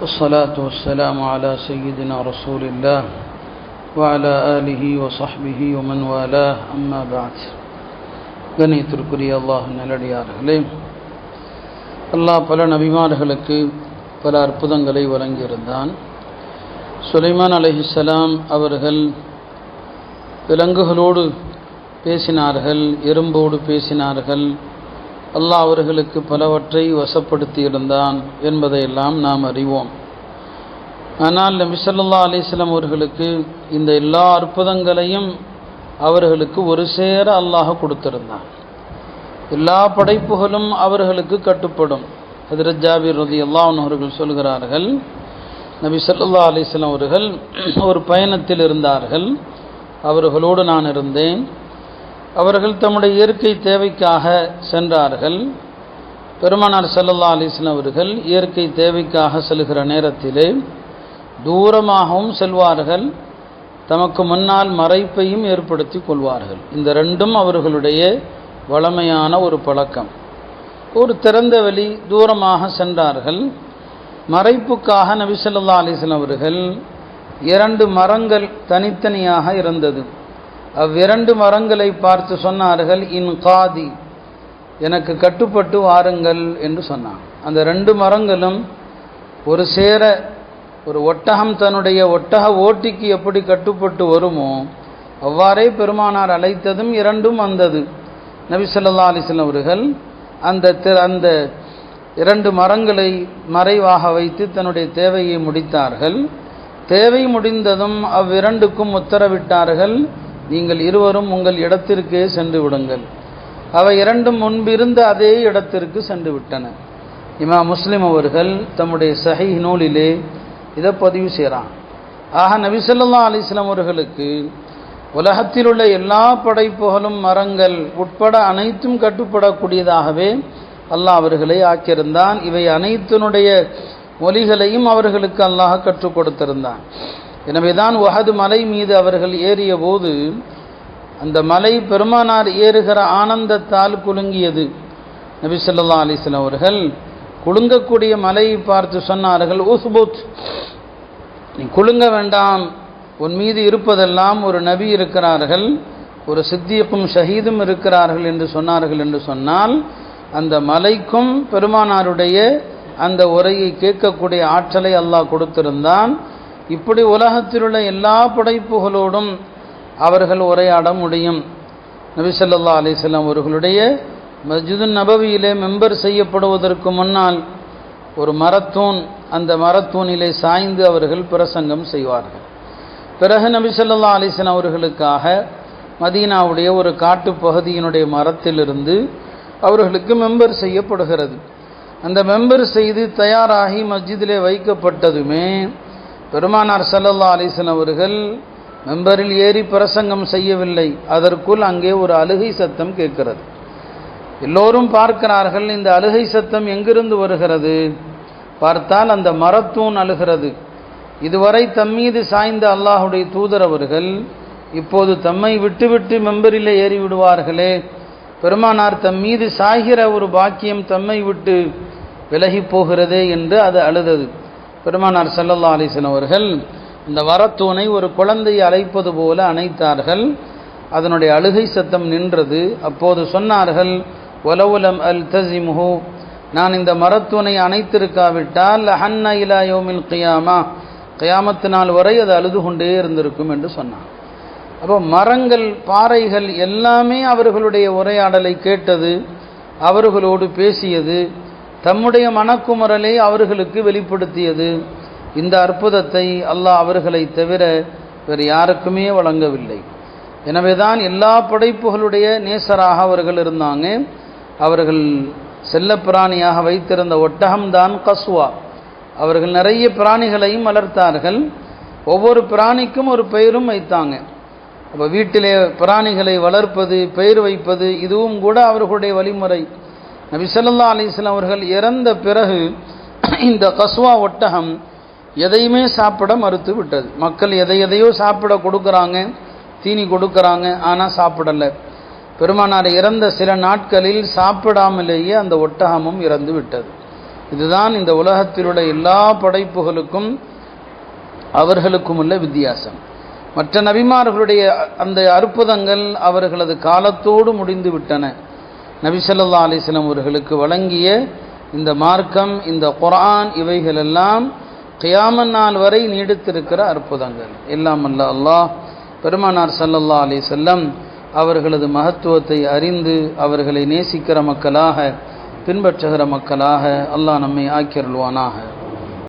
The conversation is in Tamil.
والصلاة والسلام على سيدنا رسول الله وعلى آله وصحبه ومن والاه أما بعد கணித்திற்குரிய அல்லாஹ் நல்லடியார்களே அல்லாஹ் பல நபிமார்களுக்கு பல அற்புதங்களை வழங்கியிருந்தான் சுலைமான் அலஹிஸ்ஸலாம் அவர்கள் விலங்குகளோடு பேசினார்கள் எறும்போடு பேசினார்கள் அல்லாஹ் அவர்களுக்கு பலவற்றை வசப்படுத்தியிருந்தான் என்பதையெல்லாம் நாம் அறிவோம். ஆனால் நபி ஸல்லல்லாஹு அவர்களுக்கு இந்த எல்லா அற்புதங்களையும் அவர்களுக்கு ஒரு சேர அல்லாஹ் கொடுத்திருந்தான். எல்லா படைப்புகளும் அவர்களுக்கு கட்டுப்படும். ஹதரத் ஜாபீர் ரதி அல்லாஹன் அவர்கள் சொல்கிறார்கள் நபி ஸல்லல்லாஹு அலிஸ்லாம் அவர்கள் ஒரு பயணத்தில் இருந்தார்கள். அவர்களோடு நான் இருந்தேன். அவர்கள் தம்முடைய இயற்கை தேவைக்காக சென்றார்கள். பெருமானார் சல்லல்லா அலிஸ்லாம் அவர்கள் இயற்கை தேவைக்காக செல்கிற நேரத்திலே தூரமாகவும் செல்வார்கள். தமக்கு முன்னால் மறைப்பையும் ஏற்படுத்தி கொள்வார்கள். இந்த ரெண்டும் அவர்களுடைய வளமையான ஒரு பழக்கம். ஒரு திறந்த வழி தூரமாக சென்றார்கள். மறைப்புக்காக நபிசல்லா அலிஸ்லாம் அவர்கள் இரண்டு மரங்கள் தனித்தனியாக இருந்தது. அவ்விரண்டு மரங்களை பார்த்து சொன்னார்கள் இன் காதி எனக்கு கட்டுப்பட்டு வாருங்கள் என்று சொன்னான். அந்த ரெண்டு மரங்களும் ஒரு சேர ஒரு ஒட்டகம் தன்னுடைய ஒட்டக ஓட்டிக்கு எப்படி கட்டுப்பட்டு வருமோ அவ்வாறே பெருமானார் அழைத்ததும் இரண்டும் வந்தது. நபி சொல்லா அலிஸ்லாம் அவர்கள் அந்த அந்த இரண்டு மரங்களை மறைவாக வைத்து தன்னுடைய தேவையை முடித்தார்கள். தேவை முடிந்ததும் அவ்விரண்டுக்கும் உத்தரவிட்டார்கள். நீங்கள் இருவரும் உங்கள் இடத்திற்கே சென்று விடுங்கள். அவை இரண்டும் முன்பிருந்த அதே இடத்திற்கு சென்று விட்டன. இமா முஸ்லிம் அவர்கள் தம்முடைய சஹி நூலிலே இதை பதிவு செய்கிறான். ஆக நபிசல்லா அலிஸ்லாம் அவர்களுக்கு உலகத்தில் உள்ள எல்லா படைப்புகளும் மரங்கள் உட்பட அனைத்தும் கட்டுப்படக்கூடியதாகவே அல்லாஹ் அவர்களை ஆக்கியிருந்தான். இவை அனைத்தினுடைய மொழிகளையும் அவர்களுக்கு அல்லாஹ் கற்றுக் கொடுத்திருந்தான். எனவேதான் வஹது மலை மீது அவர்கள் ஏறிய போது அந்த மலை பெருமானார் ஏறுகிற ஆனந்தத்தால் குலுங்கியது. நபி சொல்லா அலிஸ்லாம் அவர்கள் குலுங்கக்கூடிய மலையை பார்த்து சொன்னார்கள் உஸ்புத் நீ குலுங்க வேண்டாம். உன் மீது இருப்பதெல்லாம் ஒரு நபி இருக்கிறார்கள் ஒரு சித்தியக்கும் ஷஹீதும் இருக்கிறார்கள் என்று சொன்னார்கள் என்று சொன்னால் அந்த மலைக்கும் பெருமானாருடைய அந்த உரையை கேட்கக்கூடிய ஆற்றலை அல்லாஹ் கொடுத்திருந்தான். இப்படி உலகத்தில் உள்ள எல்லா படைப்புகளோடும் அவர்கள் உரையாட முடியும். நபிசல்லா அலிஸ்லாம் அவர்களுடைய மஸ்ஜிது நபவியிலே மெம்பர் செய்யப்படுவதற்கு முன்னால் ஒரு மரத்தூண் அந்த மரத்தூனிலே சாய்ந்து அவர்கள் பிரசங்கம் செய்வார்கள். பிறகு நபிசல்லா அலிஸ்லாம் அவர்களுக்காக மதீனாவுடைய ஒரு காட்டு பகுதியினுடைய மரத்திலிருந்து அவர்களுக்கு மெம்பர் செய்யப்படுகிறது. அந்த மெம்பர் செய்து தயாராகி மஸ்ஜிதிலே வைக்கப்பட்டதுமே பெருமானார் சல்லல்லா அலிசன் அவர்கள் மெம்பரில் ஏறி பிரசங்கம் செய்யவில்லை. அதற்குள் அங்கே ஒரு அழுகை சத்தம் கேட்கிறது. எல்லோரும் பார்க்கிறார்கள் இந்த அழுகை சத்தம் எங்கிருந்து வருகிறது? பார்த்தால் அந்த மரத்தூண் அழுகிறது. இதுவரை தம்மீது சாய்ந்த அல்லாஹுடைய தூதர் அவர்கள் இப்போது தம்மை விட்டுவிட்டு மெம்பரிலே ஏறி விடுவார்களே பெருமானார் தம் மீது சாய்கிற ஒரு பாக்கியம் தம்மை விட்டு விலகி போகிறதே என்று அது அழுதது. பெருமானார் சல்லல்லா அலிஸ்லாம் அவர்கள் இந்த வரத்தூணை ஒரு குழந்தையை அழைப்பது போல அணைத்தார்கள். அதனுடைய அழுகை சத்தம் நின்றது. அப்போது சொன்னார்கள் ஒலவுலம் அல் தசிமுஹு நான் இந்த மரத்துவனை அணைத்திருக்காவிட்டால் ஹன்ன இலா யோமில் கியாமா. கயாமத்து நாள் வரை அது அழுது கொண்டே இருந்திருக்கும் என்று சொன்னான். அப்போ மரங்கள் பாறைகள் எல்லாமே அவர்களுடைய உரையாடலை கேட்டது அவர்களோடு பேசியது தம்முடைய மனக்குமுறலை அவர்களுக்கு வெளிப்படுத்தியது. இந்த அற்புதத்தை அல்லாஹ் அவர்களை தவிர வேறு யாருக்குமே வழங்கவில்லை. எனவேதான் எல்லா படைப்புகளுடைய நேசராக அவர்கள் இருந்தாங்க. அவர்கள் செல்ல பிராணியாக வைத்திருந்த ஒட்டகம்தான் கஸ்வா அவர்கள் நிறைய பிராணிகளையும் வளர்த்தார்கள். ஒவ்வொரு பிராணிக்கும் ஒரு பெயரும் வைத்தாங்க. அப்போ வீட்டிலே பிராணிகளை வளர்ப்பது பெயர் வைப்பது இதுவும் கூட அவர்களுடைய வழிமுறை. நபி சொல்லா அலிஸ்லாம் அவர்கள் இறந்த பிறகு இந்த கஸ்வா ஒட்டகம் எதையுமே சாப்பிட மறுத்து விட்டது. மக்கள் எதை எதையோ சாப்பிட கொடுக்குறாங்க தீனி கொடுக்குறாங்க ஆனால் சாப்பிடலை. பெருமானார் இறந்த சில நாட்களில் சாப்பிடாமலேயே அந்த ஒட்டகமும் இறந்து விட்டது. இதுதான் இந்த உலகத்திலுள்ள எல்லா படைப்புகளுக்கும் அவர்களுக்கும் உள்ள வித்தியாசம். மற்ற நபிமார்களுடைய அந்த அற்புதங்கள் அவர்களது காலத்தோடு முடிந்து விட்டன. நபிசல்லா ஸல்லல்லாஹு அவர்களுக்கு வழங்கிய இந்த மார்க்கம் இந்த குரான் இவைகளெல்லாம் கியாமன் நாள் வரை நீடித்திருக்கிற அற்புதங்கள். எல்லாம் அல்ல அல்லாஹ் பெருமானார் சல்லல்லா அலி செல்லம் அவர்களது மகத்துவத்தை அறிந்து அவர்களை நேசிக்கிற மக்களாக பின்பற்றுகிற மக்களாக அல்லாஹ் நம்மை ஆக்கியருள்வானாக.